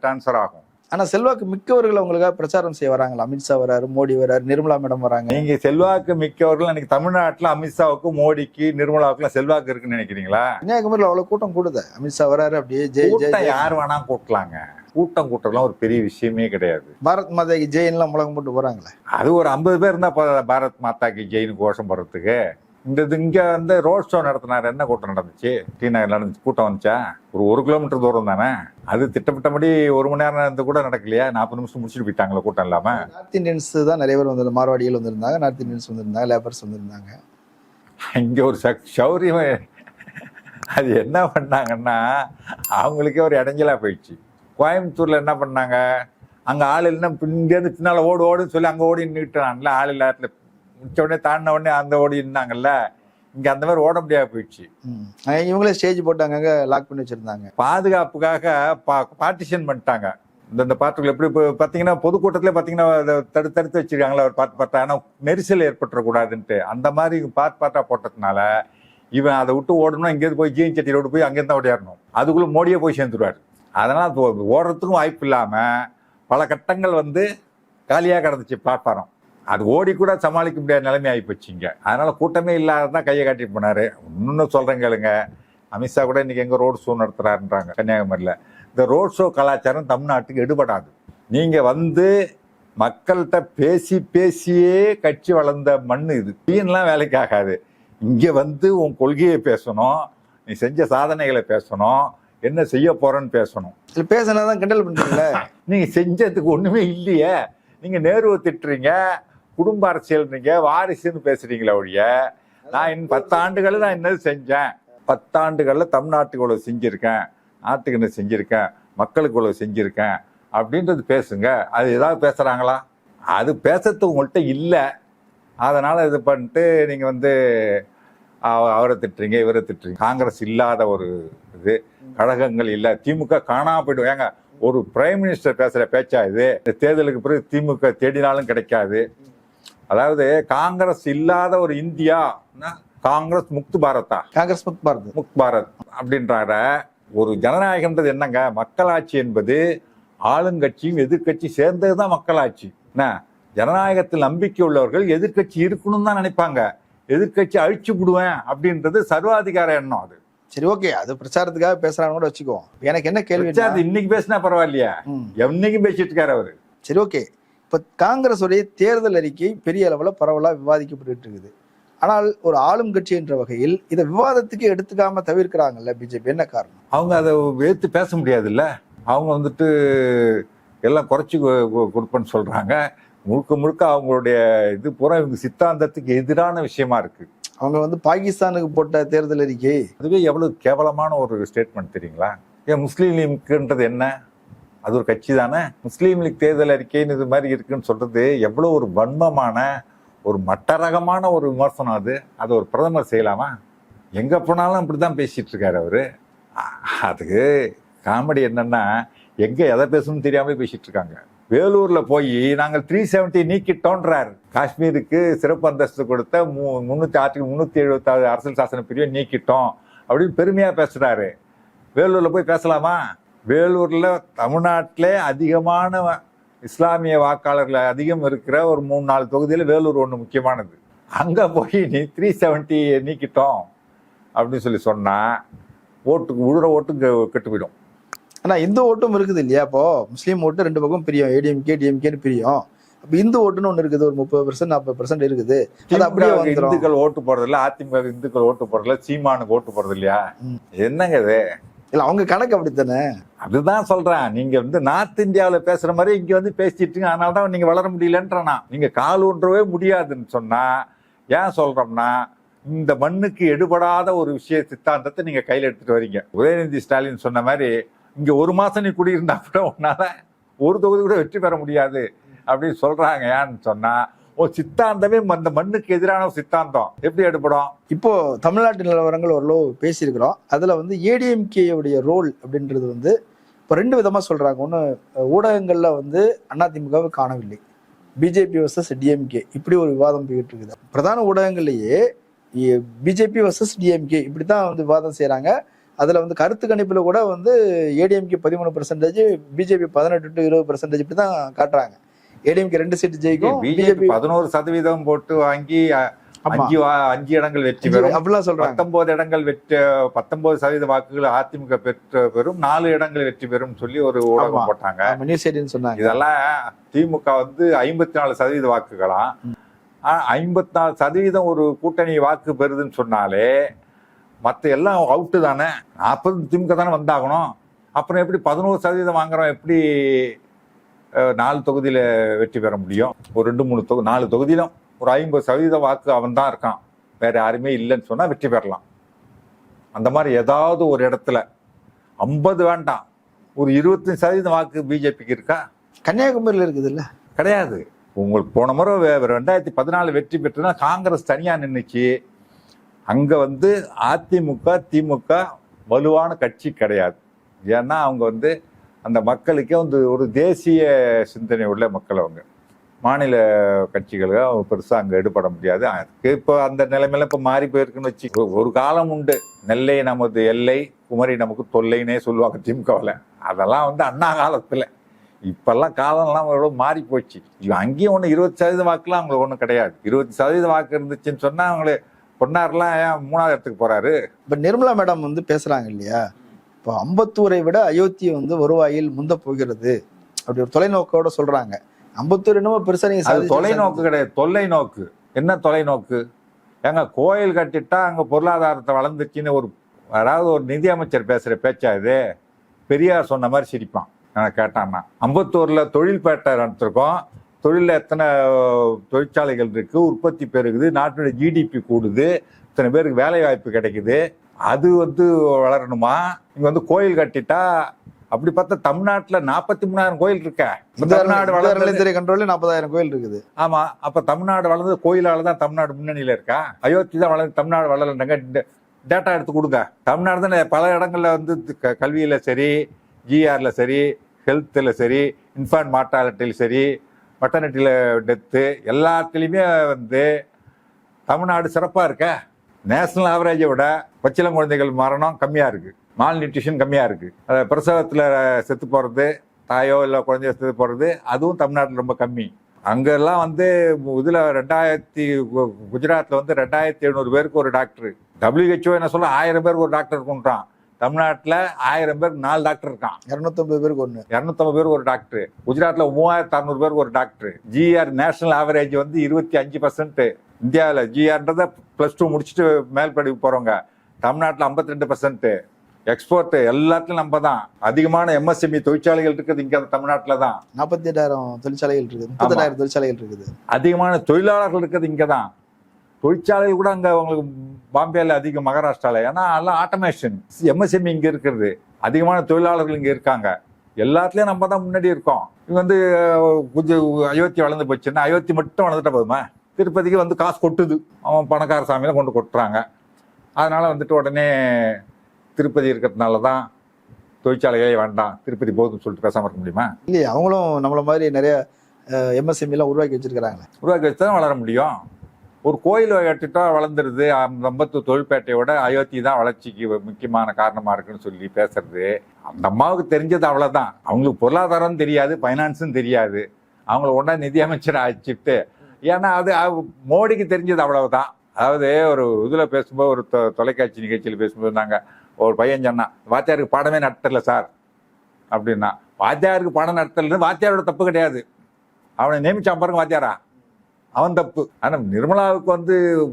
டிரான்ஸ்ஃபர் ஆகும். ஆனா செல்வாக்கு மிக்கவர்கள் அவங்களுக்காக பிரச்சாரம் செய்ய வராங்களா? அமித்ஷா வராரு மோடி வராரு நிர்மலா மேடம் வராங்க. நீங்க செல்வாக்கு மிக்கவர்கள் இன்னைக்கு தமிழ்நாட்டுல அமித்ஷாவுக்கு மோடிக்கு நிர்மலாவுக்குலாம் செல்வாக்கு இருக்குன்னு நினைக்கிறீங்களா? கன்னியாகுமரியில் அவ்வளவு கூட்டம் கூடுது? அமித்ஷா வராரு அப்படியே ஜெய் ஜெய். யார் வேணா கூட்டலாங்க. கூட்டம் கூட்டம்லாம் ஒரு பெரிய விஷயமே கிடையாது. பாரத் மாதா கி ஜெயின்லாம் முழக்கம் போட்டு போறாங்களே. அது ஒரு ஐம்பது பேர் இருந்தா பாரத் மாதாக்கு ஜெயின் கோஷம் போடுறதுக்கு. இந்த இது இங்க வந்து ரோட் ஷோ நடத்தினார். என்ன கூட்டம் நடந்துச்சு? டி நகர் நடந்துச்சு. கூட்டம் வந்துச்சா? ஒரு ஒரு கிலோமீட்டர் தூரம் தானே? அது திட்டமிட்டபடி ஒரு மணி நேரம் இருந்து கூட நடக்கலையா? நாற்பது நிமிஷம் முடிச்சுட்டு போயிட்டாங்களா கூட்டம் இல்லாம? நார்த் இந்தியன்ஸ் தான் நிறைய பேர் வந்து மார்வாடிகள் வந்திருந்தாங்க. நார்த் இந்தியன்ஸ் வந்திருந்தாங்க. லேபர்ஸ் வந்திருந்தாங்க. இங்க ஒரு சக் சௌரியம். அது என்ன பண்ணாங்கன்னா அவங்களுக்கே ஒரு இடைஞ்சலா போயிடுச்சு. கோயம்புத்தூர்ல என்ன பண்ணாங்க? அங்க ஆள் இல்லைன்னா இங்கேருந்து பின்னால ஓடு ஓடுன்னு சொல்லி அங்க ஓடி நின்றுட்டான்ல ஆள் இல்லாத முடிச்ச உடனே தாண்டின உடனே அந்த ஓடி நின்னாங்கல்ல இங்க அந்த மாதிரி ஓட முடியாது போயிடுச்சு. இவங்களே ஸ்டேஜ் போட்டு அங்கங்க லாக் பண்ணி வச்சிருந்தாங்க. பாதுகாப்புக்காக பார்ட்டிஷன் பண்ணிட்டாங்க. இந்த இந்த பாட்டுகள் எப்படி இப்போ பார்த்தீங்கன்னா பொதுக்கூட்டத்திலே பார்த்தீங்கன்னா அதை தடுத்து வச்சிருக்காங்களா ஒரு பாட்டு பார்த்தா ஆனால் நெரிசல் ஏற்பட்டுறக்கூடாதுன்ட்டு. அந்த மாதிரி பாட் பாட்டா போட்டதுனால இவன் அதை விட்டு ஓடணும் இங்கேருந்து போய் ஜீன் சட்டி ரோடு போய் அங்கேருந்து தான் ஓடியாடணும் அதுக்குள்ள மோடியே போய் சேர்ந்துருவார். அதனால அது ஓடுறதுக்கும் வாய்ப்பு இல்லாமல் பல கட்டங்கள் வந்து காலியாக கிடந்துச்சு பிளாட்ஃபாரம் அது ஓடி கூட சமாளிக்க முடியாத நிலைமை ஆகி போச்சுங்க அதனால கூட்டமே இல்லாததான் கையை காட்டிட்டு போனாரு. இன்னும் சொல்றேன் கேளுங்க. அமித்ஷா கூட இன்னைக்கு எங்க ரோட் ஷோ நடத்துறாருன்றாங்க கன்னியாகுமரியில. இந்த ரோட் ஷோ கலாச்சாரம் தமிழ்நாட்டுக்கு எடுபடாது. நீங்க வந்து மக்கள்கிட்ட பேசி பேசியே கட்சி வளர்ந்த மண்ணு இது. வீணெலாம் வேலைக்கு ஆகாது. இங்க வந்து உன் கொள்கையை பேசணும். நீ செஞ்ச சாதனைகளை பேசணும். என்ன செய்ய போறேன்னு பேசணும். இல்ல பேசினாதான் கிண்டல் பண்றீங்களே? நீங்க செஞ்சதுக்கு ஒண்ணுமே இல்லையே. நீங்க நேருவை திட்டுறீங்க. குடும்ப அரசியல்ன்றீங்க வாரிசுன்னு பேசுறீங்களே ஒழிய நான் இன்னும் பத்தாண்டுகளில் நான் என்னது செஞ்சேன். பத்தாண்டுகளில் தமிழ்நாட்டுக்கு இவ்வளோ செஞ்சுருக்கேன். நாட்டுக்கு என்ன செஞ்சுருக்கேன். மக்களுக்கு இவ்வளோ செஞ்சுருக்கேன். அப்படின்றது பேசுங்க. அது ஏதாவது பேசுகிறாங்களா அது பேசுறது உங்கள்கிட்ட இல்லை. அதனால் இது பண்ணிட்டு நீங்கள் வந்து அவ- அவரை திட்டுறீங்க இவரை திட்டுறீங்க. காங்கிரஸ் இல்லாத ஒரு இது. கழகங்கள் இல்லை. திமுக காணாம போயிடும். ஏங்க ஒரு பிரைம் மினிஸ்டர் பேசுகிற பேச்சா இது? இந்த தேர்தலுக்கு பிறகு திமுக தேடினாலும் கிடைக்காது. அதாவது காங்கிரஸ் இல்லாத ஒரு இந்தியா காங்கிரஸ் முக்து பாரதா காங்கிரஸ் முக் பாரத். முக் பாரத் அப்படின்றார ஒரு ஜனநாயகம்ன்றது என்னங்க? மக்களாட்சி என்பது ஆளுங்கட்சியும் எதிர்க்கட்சியும் சேர்ந்ததுதான் மக்களாட்சி. என்ன? ஜனநாயகத்தில் நம்பிக்கை உள்ளவர்கள் எதிர்க்கட்சி இருக்கணும்னு தான் நினைப்பாங்க. எதிர்க்கட்சி அழிச்சு விடுவேன் அப்படின்றது சர்வாதிகார எண்ணம் அது. சரி ஓகே. அது பிரச்சாரத்துக்காக பேசுறான்னு கூட வச்சுக்குவோம் எனக்கு என்ன கேள்வி இன்னைக்கு பேசினா பரவாயில்லையா. ம். என்னைக்கும் பேசிட்டு இருக்காரு அவரு. சரி ஓகே. இப்ப காங்கிரஸ் உடைய தேர்தல் அறிக்கை பெரிய அளவுல பரவலா விவாதிக்கப்பட்டு இருக்குது. ஆனால் ஒரு ஆளும் கட்சி என்ற வகையில் இதை விவாதத்துக்கு எடுத்துக்காம தவிர்க்கிறாங்கல்ல பிஜேபி. என்ன காரணம்? அவங்க அதை எடுத்து பேச முடியாதுல்ல? அவங்க வந்துட்டு எல்லாம் குறைச்சி கொடுப்பேன்னு சொல்றாங்க. முழுக்க முழுக்க அவங்களுடைய இது பூரா இவங்க சித்தாந்தத்துக்கு எதிரான விஷயமா இருக்கு. அவங்க வந்து பாகிஸ்தானுக்கு போட்ட தேர்தல் அறிக்கை. அதுவே எவ்வளவு கேவலமான ஒரு ஸ்டேட்மெண்ட் தெரியுங்களா? ஏன் முஸ்லீம் லீக்ன்றது என்ன? அது ஒரு கட்சி தானே? முஸ்லீம் லீக் தேர்தல் அறிக்கைன்னு இது மாதிரி இருக்குன்னு சொல்றது எவ்வளோ ஒரு வன்மமான ஒரு மட்டரகமான ஒரு விமர்சனம் அது. அதை ஒரு பிரதமர் செய்யலாமா? எங்கே போனாலும் அப்படிதான் பேசிகிட்டு இருக்காரு அவர். அதுக்கு காமெடி என்னென்னா எங்கே எதை பேசணும்னு தெரியாமலே பேசிகிட்டு இருக்காங்க. வேலூரில் போய் நாங்கள் த்ரீ செவன்ட்டி நீக்கிட்டோன்றார். காஷ்மீருக்கு சிறப்பு அந்தஸ்து கொடுத்த மு- முந்நூற்றி ஆர்டிகல் முந்நூற்றி எழுபத்தாறு அரசியல் சாசன பிரிவை நீக்கிட்டோம் அப்படின்னு பெருமையாக பேசுகிறாரு வேலூரில் போய் பேசலாமா? வேலூர்ல தமிழ்நாட்டிலே அதிகமான இஸ்லாமிய வாக்காளர்கள் அதிகம் இருக்கிற ஒரு மூணு நாலு தொகுதியில வேலூர் ஒன்று முக்கியமானது. அங்க போய் நீ த்ரீ செவன்ட்டி நீக்கிட்டோம் அப்படின்னு சொல்லி சொன்னா ஓட்டுக்கு விழுற ஓட்டு கெ- கெட்டு போயிடும். ஆனா இந்து ஓட்டும் இருக்குது இல்லையா இப்போ? முஸ்லீம் ஓட்டு ரெண்டு பக்கம் பிரியும். ஏடிஎம்கே டிஎம்கேன்னு பிரியும். அப்ப இந்து ஓட்டுன்னு ஒண்ணு இருக்குது. ஒரு முப்பது பர்சன்ட் நாற்பது பர்சன்ட் இருக்குது. அது அப்படியே இந்துக்கள் ஓட்டு போடுறதில்ல அதிமுக இந்துக்கள் ஓட்டு போடுறதில்ல சீமானுக்கு ஓட்டு போடுறது இல்லையா. என்னங்க இது? இல்ல அவங்க கணக்கு அப்படித்தானே? அதுதான் சொல்றேன். நீங்க வந்து நார்த் இந்தியாவில் பேசுற மாதிரி இங்க வந்து பேசிட்டு இருக்கீங்க அதனால தான் நீங்க வளர முடியலன்றனா நீங்க கால் ஊன்றவே முடியாதுன்னு சொன்னா ஏன் சொல்றோம்னா இந்த மண்ணுக்கு எடுபடாத ஒரு விஷய சித்தாந்தத்தை நீங்க கையில எடுத்துட்டு வரீங்க. உதயநிதி ஸ்டாலின் சொன்ன மாதிரி இங்க ஒரு மாசம் நீ குடியிருந்தா கூட உன்னால ஒரு தொகுதி கூட வெற்றி பெற முடியாது அப்படின்னு சொல்றாங்க. ஏன்னு சொன்னா ஒரு சித்தாந்தமே அந்த மண்ணுக்கு எதிரான ஒரு சித்தாந்தம். எப்படி எடுப்படும் இப்போ தமிழ்நாட்டு நிலவரங்கள் ஓரளவு பேசியிருக்கிறோம். அதுல வந்து ஏடிஎம்கேயுடைய ரோல் அப்படின்றது வந்து இப்போ ரெண்டு விதமா சொல்றாங்க. ஒன்று ஊடகங்கள்ல வந்து அதிமுகவை காணவில்லை. பிஜேபி வர்சஸ் டிஎம்கே இப்படி ஒரு விவாதம் போயிட்டு இருக்குது. பிரதான ஊடகங்கள்லேயே பிஜேபி வர்சஸ் டிஎம்கே இப்படி தான் வந்து விவாதம் செய்கிறாங்க அதில் வந்து கருத்து கணிப்பில் கூட வந்து ஏடிஎம்கே பதிமூணு பர்சன்டேஜ் பிஜேபி பதினெட்டு டு இருபது பர்சன்டேஜ் இப்படி தான் காட்டுறாங்க. ஏடிஎம்கே ரெண்டு சீட்டு ஜெயிக்கும். பிஜேபி பதினோரு சதவீதம் போட்டு வாங்கி அஞ்சு அஞ்சு இடங்கள் வெற்றி பெறும். அப்படிலாம் சொல்றாங்க. பத்தொன்பது இடங்கள் வெற்றி பத்தொன்பது சதவீத வாக்குகள் அதிமுக பெற்று பெறும். நாலு இடங்கள் வெற்றி பெறும் சொல்லி ஒரு. ஊடகம் போட்டாங்க. சொன்னாங்க. இதெல்லாம் திமுக வந்து ஐம்பத்தி நாலு சதவீத வாக்குகளாம். ஐம்பத்தி நாலு சதவீதம் ஒரு கூட்டணி வாக்கு பெறுதுன்னு சொன்னாலே மற்ற எல்லாம் அவுட்டு தானே. நாற்பது திமுக தானே வந்தாகணும். அப்புறம் எப்படி பதினோரு சதவீதம் வாங்குறோம் எப்படி நாலு தொகுதியில வெற்றி பெற முடியும். ஒரு ரெண்டு மூணு தொகு நாலு தொகுதியிலும் ஒரு ஐம்பது சதவீத வாக்கு அவன் தான் இருக்கான். வேற யாருமே இல்லைன்னு சொன்னா வெற்றி பெறலாம். அந்த மாதிரி ஏதாவது ஒரு இடத்துல ஐம்பது வேண்டாம். ஒரு இருபத்தஞ்சு சதவீதம் வாக்கு பிஜேபிக்கு இருக்கா? கன்னியாகுமரியில இருக்குது இல்ல கிடையாது. உங்களுக்கு போன முறை ரெண்டாயிரத்தி பதினாலு வெற்றி பெற்றுனா காங்கிரஸ் தனியா நின்னுச்சு. அங்க வந்து அதிமுக திமுக வலுவான கட்சி கிடையாது. ஏன்னா அவங்க வந்து அந்த மக்களுக்கே வந்து ஒரு தேசிய சிந்தனை உள்ள மக்கள் அவங்க. மாநில கட்சிகளுக்கு அவங்க பெருசாக அங்கே எடுபட முடியாது. அதுக்கு இப்போ அந்த நிலைமையில இப்போ மாறி போயிருக்குன்னு வச்சு ஒரு- காலம் உண்டு. நெல்லை நமது எல்லை குமரி நமக்கு தொல்லைன்னே சொல்லுவாங்க திமுகவில். அதெல்லாம் வந்து அண்ணா காலத்தில். இப்பெல்லாம் காலம்லாம் எவ்வளோ மாறி போச்சு. அங்கேயும் ஒன்று இருபது சதவீத வாக்குலாம் அவங்களுக்கு ஒன்றும் கிடையாது. இருபது சதவீத வாக்கு இருந்துச்சுன்னு சொன்னால் அவங்களே பொன்னார்லாம் ஏன் மூணாவது இடத்துக்கு போகிறாரு இப்போ நிர்மலா மேடம் வந்து பேசுகிறாங்க இல்லையா? இப்போ அம்பத்தூரை விட அயோத்தி வந்து வருவாயில் முந்த போகிறது. அப்படி ஒரு தொலைநோக்கோட சொல்றாங்க. அம்பத்தூர் என்னமோ பெருசா நீங்க தொலைநோக்கு கிடையாது. தொலைநோக்கு என்ன தொலைநோக்கு? ஏங்க கோயில் கட்டிட்டா அங்க பொருளாதாரத்தை வளர்ந்துச்சுன்னு ஒரு அதாவது ஒரு நிதி அமைச்சர் பேசுற பேச்சா இது? பெரியார் சொன்ன மாதிரி சிரிப்பான். நான் கேட்டான்னா. அம்பத்தூர்ல தொழில்பேட்டை நடத்திருக்கோம். தொழிலில் எத்தனை தொழிற்சாலைகள் இருக்கு? உற்பத்தி பெருகுது. நாட்டுடைய ஜிடிபி கூடுது. இத்தனை பேருக்கு வேலை வாய்ப்பு கிடைக்குது. அது வந்து வளரணுமா? இங்க வந்து கோயில் கட்டிட்டா அப்படி பார்த்தா தமிழ்நாட்டுல நாற்பத்தி மூணாயிரம் கோயில் இருக்க. தமிழ்நாடு வளர்ந்தது நிலைத்துறை கண்ட்ரோல்ல நாற்பதாயிரம் கோயில் இருக்குது. ஆமா. அப்ப தமிழ்நாடு வளர்ந்தது கோயிலால தான் தமிழ்நாடு முன்னணியில இருக்கா? அயோத்தி தான் வளர்ந்து தமிழ்நாடு வளரலங்க. டேட்டா எடுத்து கொடுங்க. தமிழ்நாடு தான் பல இடங்கள்ல வந்து கல்வியில சரி ஜிஆர்ல சரி ஹெல்த்தில் சரி இன்ஃபான்ட் மார்டாலிட்டியில் சரி மட்டர்னிட்டியில் டெத்து எல்லாத்துலேயுமே வந்து தமிழ்நாடு சிறப்பாக இருக்க. நேஷனல் ஆவரேஜை விட பச்சிளம் குழந்தைகள் மரணம் கம்மியாக இருக்குது மால் நியூட்ரிஷன் கம்மியாக இருக்குது பிரசவத்தில் செத்து போகிறது தாயோ இல்லை குழந்தையோ செத்து போகிறது அதுவும் தமிழ்நாட்டில் ரொம்ப கம்மி. அங்கெல்லாம் வந்து இதில் ரெண்டாயிரத்தி குஜராத்தில் வந்து ரெண்டாயிரத்தி எழுநூறு பேருக்கு ஒரு டாக்டர் WHO என்ன சொல்ல ஆயிரம் பேருக்கு ஒரு டாக்டர் இருக்குன்றான். தமிழ்நாட்டில் ஆயிரம் பேருக்கு நாலு டாக்டர் இருக்கான். இருநூத்தம்பது பேருக்கு ஒண்ணு. இரநூத்தம்பது பேருக்கு ஒரு டாக்டர் குஜராத்ல மூவாயிரத்தி அறுநூறு பேருக்கு ஒரு டாக்டர் ஜிஆர் நேஷனல் ஆவரேஜ் வந்து இருபத்தி அஞ்சு பர்சன்ட் இந்தியாவில் ஜிஆர்ன்றத ப்ளஸ் டூ முடிச்சுட்டு மேல் படிப்பு போறவங்க தமிழ்நாட்டில் ஐம்பத்தி ரெண்டு பர்சன்ட் எக்ஸ்போர்ட் எல்லாத்துலயும் நம்ம தான். அதிகமான எம்எஸ்எம்இ தொழிற்சாலைகள் இருக்குது இங்க தமிழ்நாட்டில் தான். நாற்பத்தி எட்டாயிரம் தொழிற்சாலைகள் இருக்குது முப்பத்தெட்டாயிரம் தொழிற்சாலைகள் இருக்குது. அதிகமான தொழிலாளர்கள் இருக்கிறது இங்கே தான். தொழிற்சாலைகள் கூட அங்கே உங்களுக்கு பாம்பேல அதிகம் மகாராஷ்டிரால. ஏன்னா எல்லாம் ஆட்டோமேஷன் எம்எஸ்எம்இ இங்கே இருக்கிறது அதிகமான தொழிலாளர்கள் இங்கே இருக்காங்க. எல்லாத்துலேயும் நம்ம தான் முன்னாடி இருக்கோம். இது வந்து கொஞ்சம் அயோத்தி வளர்ந்து போச்சுன்னா அயோத்தி மட்டும் வளர்ந்துட்ட போதுமா? திருப்பதிக்கு வந்து காசு கொட்டுது. அவன் பணக்கார சாமியில கொண்டு கொட்டுறாங்க. அதனால வந்துட்டு உடனே திருப்பதி இருக்கிறதுனால தான் தொழிற்சாலைகளே வேண்டாம். திருப்பதி போதும்னு சொல்லிட்டு பேசாம இருக்க முடியுமா? இல்லையே அவங்களும் நம்மள மாதிரி நிறைய எம்எஸ்எம்இ எல்லாம் உருவாக்கி வச்சிருக்காங்களே உருவாக்கி வச்சு தான் வளர முடியும். ஒரு கோயில் கட்டிட்டா வளர்ந்துருது. அந்த அம்பத்தூர் தொழிற்பேட்டையோட அயோத்தி தான் வளர்ச்சிக்கு முக்கியமான காரணமா இருக்குன்னு சொல்லி பேசுறது. அந்த அம்மாவுக்கு தெரிஞ்சது அவ்வளவுதான். அவங்களுக்கு பொருளாதாரம் தெரியாது ஃபைனான்ஸும் தெரியாது. அவங்கள ஒன்றா நிதி அமைச்சர் ஆச்சுட்டு ஏன்னா அது மோடிக்கு தெரிஞ்சது அவ்வளவுதான். அதாவது ஒரு இதில் பேசும்போது ஒரு தொ- தொலைக்காட்சி நிகழ்ச்சியில் பேசும்போது நாங்கள் ஒரு பையன் சொன்னான் வாத்தியாருக்கு பாடமே நடத்தல சார். அப்படின்னா வாத்தியாருக்கு பாடம் நடத்தலன்னு வாத்தியாரோட தப்பு கிடையாது. அவனை நியமிச்சான் பாருங்க வாத்தியாரா. அவன் தப்பு. ஆனால் நிர்மலாவுக்கு வந்து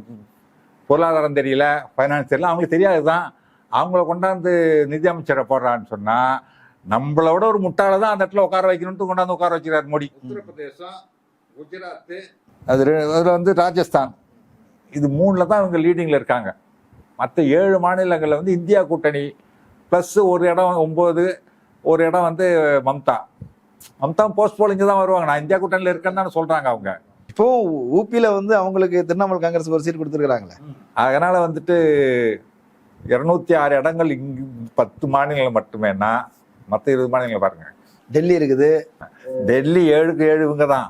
பொருளாதாரம் தெரியல ஃபைனான்ஸ் தெரியல அவங்களுக்கு தெரியாதுதான். அவங்கள கொண்டாந்து நிதி அமைச்சரை போடுறான்னு சொன்னா நம்மளோட ஒரு முட்டாளை தான் அந்த இடத்துல உட்கார வைக்கணும்னு கொண்டாந்து உட்கார வச்சுக்கிறார் மோடி. உத்தரப்பிரதேசம் குஜராத்து அது அதுல வந்து ராஜஸ்தான். இது மூணுல தான் இவங்க லீடிங்ல இருக்காங்க. மற்ற ஏழு மாநிலங்கள்ல வந்து இந்தியா கூட்டணி ப்ளஸ் ஒரு இடம் ஒன்பது ஒரு இடம் வந்து மம்தா. மம்தா போஸ்ட் போலிங்க தான் வருவாங்க. நான் இந்தியா கூட்டணியில் இருக்கேன்னு தானே சொல்றாங்க அவங்க. இப்போ ஊபியில வந்து அவங்களுக்கு திரிணாமுல் காங்கிரஸ் ஒரு சீட் கொடுத்துருக்காங்களே அதனால வந்துட்டு இருநூத்தி ஆறு இடங்கள் இங்கு பத்து மாநிலங்கள் மட்டுமேனா மற்ற இருபது மாநிலங்கள் பாருங்க. டெல்லி இருக்குது. டெல்லி ஏழுக்கு ஏழு இவங்க தான்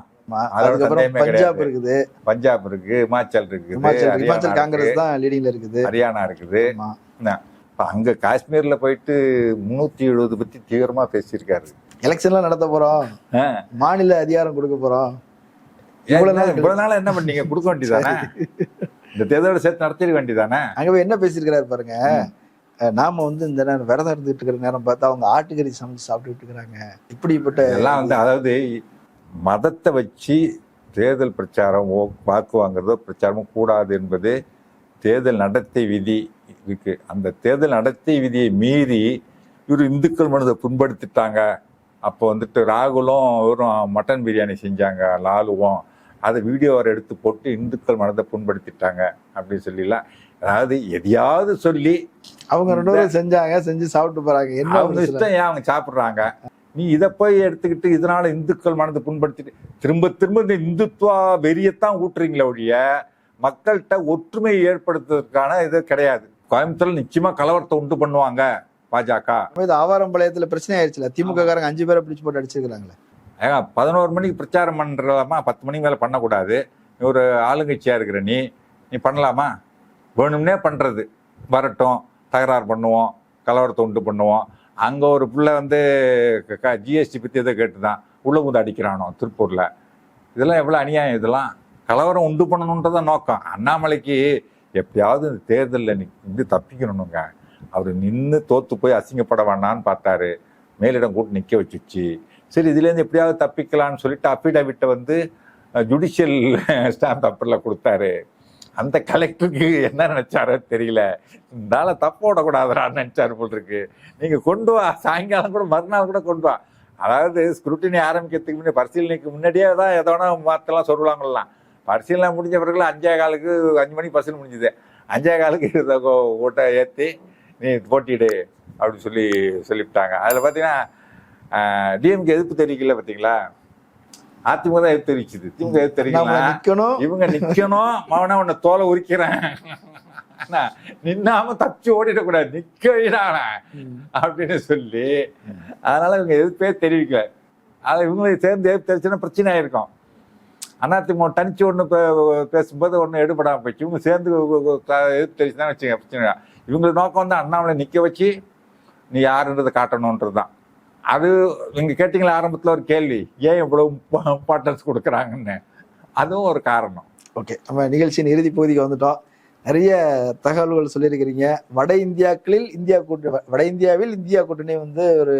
அதுக்கப்புறம் பஞ்சாப். இருக்குது. பஞ்சாப் இருக்கு இமாச்சல் இருக்கு, காங்கிரஸ் தான் லீடிங்ல இருக்குது. ஹரியானா இருக்குது. அங்க காஷ்மீர்ல போயிட்டு முன்னூத்தி எழுபது பத்தி தீவிரமா பேசியிருக்காரு. எலெக்ஷன்லாம் நடத்த போறோம். மாநில அதிகாரம் கொடுக்க போறோம். இவ்வளவு நாள் இவ்வளவு நாள் என்ன பண்ணீங்க? கொடுக்க வேண்டியதானே? இந்த தேர்தலோட சேர்த்து நடத்திட வேண்டியதானே? அங்க போய் என்ன பேசியிருக்கிறாரு பாருங்க. நாம வந்து இந்த நேரம் விரதம் இருந்துட்டு இருக்கிற நேரம் பார்த்தா அவங்க ஆட்டுக்கறி சமைச்சு சாப்பிட்டுட்டு இருக்கிறாங்க. இப்படிப்பட்ட இதெல்லாம் வந்து அதாவது மதத்தை வச்சு தேர்தல் பிரச்சாரம் வாக்கு வாங்குறதோ பிரச்சாரமோ கூடாது என்பது தேர்தல் நடத்தை விதி இருக்கு. அந்த தேர்தல் நடத்தை விதியை மீறி இவர் இந்துக்கள் மனதை புண்படுத்திட்டாங்க. அப்போ வந்துட்டு ராகுலும் இவரும் மட்டன் பிரியாணி செஞ்சாங்க லாலுவும். அதை வீடியோ வர எடுத்து போட்டு இந்துக்கள் மனதை புண்படுத்திட்டாங்க அப்படின்னு சொல்லிலாம். அதாவது எதையாவது சொல்லி அவங்க ரெண்டு பேரும் செஞ்சாங்க செஞ்சு சாப்பிட்டு போறாங்க. என்ன இஷ்டம் ஏன் அவங்க சாப்பிடுறாங்க? நீ இதை போய் எடுத்துக்கிட்டு இதனால இந்துக்கள் மனதை புண்படுத்திட்டு திரும்ப திரும்ப இந்த இந்துத்துவா வெறியத்தான் ஊட்டுறீங்களே ஒழிய மக்கள்கிட்ட ஒற்றுமை ஏற்படுத்துவதற்கான இது கிடையாது. கோயம்புத்தூர்ல நிச்சயமா கலவரத்தை உண்டு பண்ணுவாங்க பாஜக. இது ஆவாரம்பாளையத்துல பிரச்சனை ஆயிடுச்சுல? திமுக காரங்க அஞ்சு பேரை பிடிச்சு போட்டு அடிச்சிருக்காங்களே ஏங்க பதினோரு மணிக்கு பிரச்சாரம் பண்றலாமா? பத்து மணிக்கு மேல பண்ணக்கூடாது. நீ ஒரு ஆளுங்கட்சியா இருக்கிற நீ நீ பண்ணலாமா? வேணும்னே பண்றது. வரட்டும் தகராறு பண்ணுவோம் கலவரத்தை உண்டு பண்ணுவோம். அங்க ஒரு பிள்ளை வந்து ஜிஎஸ்டி பத்தி எதை கேட்டுதான். உள்ள வந்து அடிக்கிறானோ திருப்பூர்ல. இதெல்லாம் எவ்வளவு அநியாயம் இதெல்லாம்? கலவரம் உண்டு பண்ணணுன்றதான் நோக்கம். அண்ணாமலைக்கு எப்படியாவது இந்த தேர்தலில் நின்று தப்பிக்கணுங்க அவர் நின்று தோத்து போய் அசிங்கப்பட வேண்டான்னு பார்த்தாரு. மேலிடம் கூட்டு நிற்க வச்சுச்சு. சரி இதுலேருந்து எப்படியாவது தப்பிக்கலாம்னு சொல்லிட்டு அஃபிடவிட்டை வந்து ஜுடிஷியல் ஸ்டாம்ப் பேப்பரில் கொடுத்தாரு. அந்த கலெக்டருக்கு என்ன நினைச்சாரோ தெரியல. இருந்தால தப்பு விடக்கூடாதுடான்னு நினைச்சாரு போல் இருக்கு நீங்க கொண்டு வா. சாயங்காலம் கூட மறுநாள் கூட கொண்டு வா. அதாவது ஸ்க்ரூட்டினி ஆரம்பிக்கிறதுக்கு முன்னே பரிசீலனைக்கு முன்னாடியே தான் எதோனா மாத்தலாம் சொல்லுவாங்கலாம் பரிசீலனை முடிஞ்ச பிறகு அஞ்சே காலுக்கு அஞ்சு மணிக்கு பரிசீலனை முடிஞ்சுது. அஞ்சே காலுக்கு இதை ஓட்டை ஏற்றி நீ போட்டிடு அப்படின்னு சொல்லி சொல்லிவிட்டாங்க. அதில் பார்த்தீங்கன்னா டிஎம்கே எதிர்ப்பு தெரிவிக்கல பார்த்தீங்களா அதிமுக தான் எதிர்ப்பு தெரிவிச்சுது திமுக தெரிவிக்கல நிக்கணும். இவங்க நிக்கணும். மவனா உன்னை தோலை உரிக்கிறேன். நின்னாம தப்பிச்சு ஓடிடக்கூடாது. நிக்க வைடான அப்படின்னு சொல்லி அதனால இவங்க எதிர்ப்பே தெரிவிக்கல. அதை இவங்களை சேர்ந்து எதிர்ப்பு தெரிச்சுன்னா பிரச்சனை ஆயிருக்கும். அதிமுக தனிச்சு ஒன்று பேசும்போது ஒன்றும் எடுபடாம போச்சு இவங்க சேர்ந்து எதிர்ப்பு தெரிச்சுதான் வச்சுங்க பிரச்சனை இவங்களுக்கு நோக்கம் வந்து அண்ணாமலை நிக்க வச்சு நீ யாருன்றதை காட்டணுன்றது தான் அது நீங்க கேட்டீங்களா ஆரம்பத்துல ஒரு கேள்வி ஏன் இவ்வளவு இம்பார்ட்டன்ஸ் கொடுக்குறாங்கன்னு? அதுவும் ஒரு காரணம். ஓகே நம்ம நிகழ்ச்சியின் இறுதி பகுதிக்கு வந்துட்டோம். நிறைய தகவல்கள் சொல்லியிருக்கிறீங்க. வட இந்தியாக்களில் இந்தியா கூட்டணி வட இந்தியாவில் இந்தியா கூட்டணி வந்து ஒரு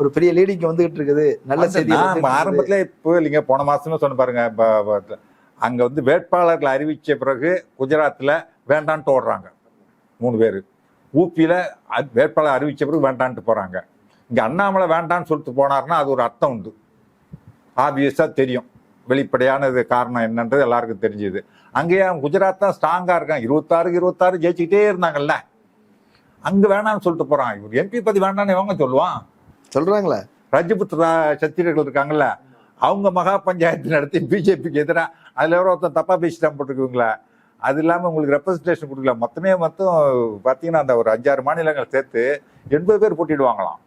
ஒரு பெரிய லீடிங் வந்துகிட்டு இருக்குது நல்ல செய்தி ஆரம்பத்துல இப்போ இல்லைங்க போன மாசமே சொன்ன பாருங்க அங்க வந்து வேட்பாளர்களை அறிவிச்ச பிறகு குஜராத்ல வேண்டான்ட்டு ஓடுறாங்க மூணு பேர். ஊபியில வேட்பாளர் அறிவிச்ச பிறகு வேண்டான்ட்டு போறாங்க. இங்க அண்ணாமலை வேண்டான்னு சொல்லிட்டு போனாருன்னா அது ஒரு அர்த்தம் உண்டு. ஆப்வியஸா தெரியும். வெளிப்படையானது காரணம் என்னன்றது எல்லாருக்கும் தெரிஞ்சுது. அங்கேயே குஜராத் தான் ஸ்ட்ராங்கா இருக்கான். இருபத்தாறுக்கு இருபத்தாறு ஜெயிச்சுக்கிட்டே இருந்தாங்கல்ல. அங்க வேணாம்னு சொல்லிட்டு போறான். இவர் எம்பி பத்தி வேண்டாம்னு எவங்க சொல்லுவான். சொல்றாங்களா? ரஜபுத்ரா சத்திரியர்கள் இருக்காங்கல்ல. அவங்க மகா பஞ்சாயத்து நடத்தி பிஜேபிக்கு எதிராக அதுல எவரோ ஒருத்தன் தப்பா பேசிட்டான் போட்டுருக்குங்களா அது இல்லாம உங்களுக்கு ரெப்ரஸன்டேஷன் கொடுக்கல. மொத்தமே மொத்தம் பாத்தீங்கன்னா அந்த ஒரு அஞ்சாறு மாநிலங்கள் சேர்த்து எண்பது பேர் போட்டிடுவாங்களாம்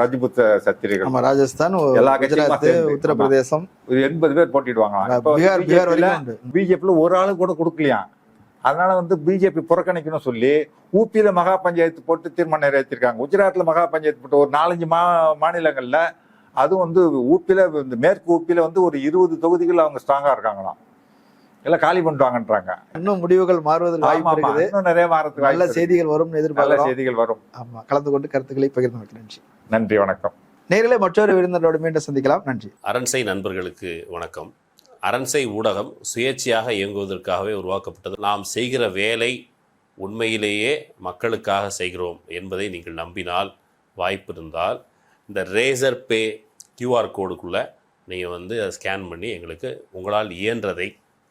ரஜபுத்த சத்திரியர்கள் நம்ம ராஜஸ்தான் எல்லா குஜராத். உத்தரப்பிரதேசம். ஒரு எண்பது பேர் போட்டிடுவாங்களாம் பிஜேபியில ஒரு ஆளு கூட கொடுக்கலையாம் அதனால வந்து பிஜேபி புறக்கணிக்கணும் சொல்லி ஊபியில மகா பஞ்சாயத்து போட்டு தீர்மானம் நிறைவேற்றிருக்காங்க. குஜராத்ல மகா பஞ்சாயத்து போட்டு ஒரு நாலஞ்சு மா மாநிலங்கள்ல அதுவும் வந்து இந்த மேற்கு ஊப்பில வந்து ஒரு இருபது தொகுதிகள் அவங்க ஸ்ட்ராங்கா இருக்காங்களாம். எல்லாம் காலி பண்ணுவாங்கன்றாங்க இன்னும் முடிவுகள் மாறுவதில் வாய்ப்பு. இருக்குது. இன்னும் நிறைய வாரத்துக்கு நல்ல. செய்திகள் வரும்னு நல்ல எதிர்பார்க்கிறோம். செய்திகள் வரும். ஆமா கலந்து கொண்டு கருத்துக்களை பகிர்ந்து நன்றி. நன்றி வணக்கம். நேரிலே மற்றொரு விருந்தினரோடு மீண்டும் சந்திக்கலாம். நன்றி. அரண்சை நண்பர்களுக்கு வணக்கம். அரண்சை ஊடகம் சுயேட்சையாக இயங்குவதற்காகவே உருவாக்கப்பட்டது. நாம் செய்கிற வேலை உண்மையிலேயே மக்களுக்காக செய்கிறோம் என்பதை நீங்கள் நம்பினால் வாய்ப்பு இருந்தால் இந்த ரேசர் பே கியூஆர் கோடுக்குள்ளே நீங்கள் வந்து அதை ஸ்கேன் பண்ணி எங்களுக்கு உங்களால் இயன்றதை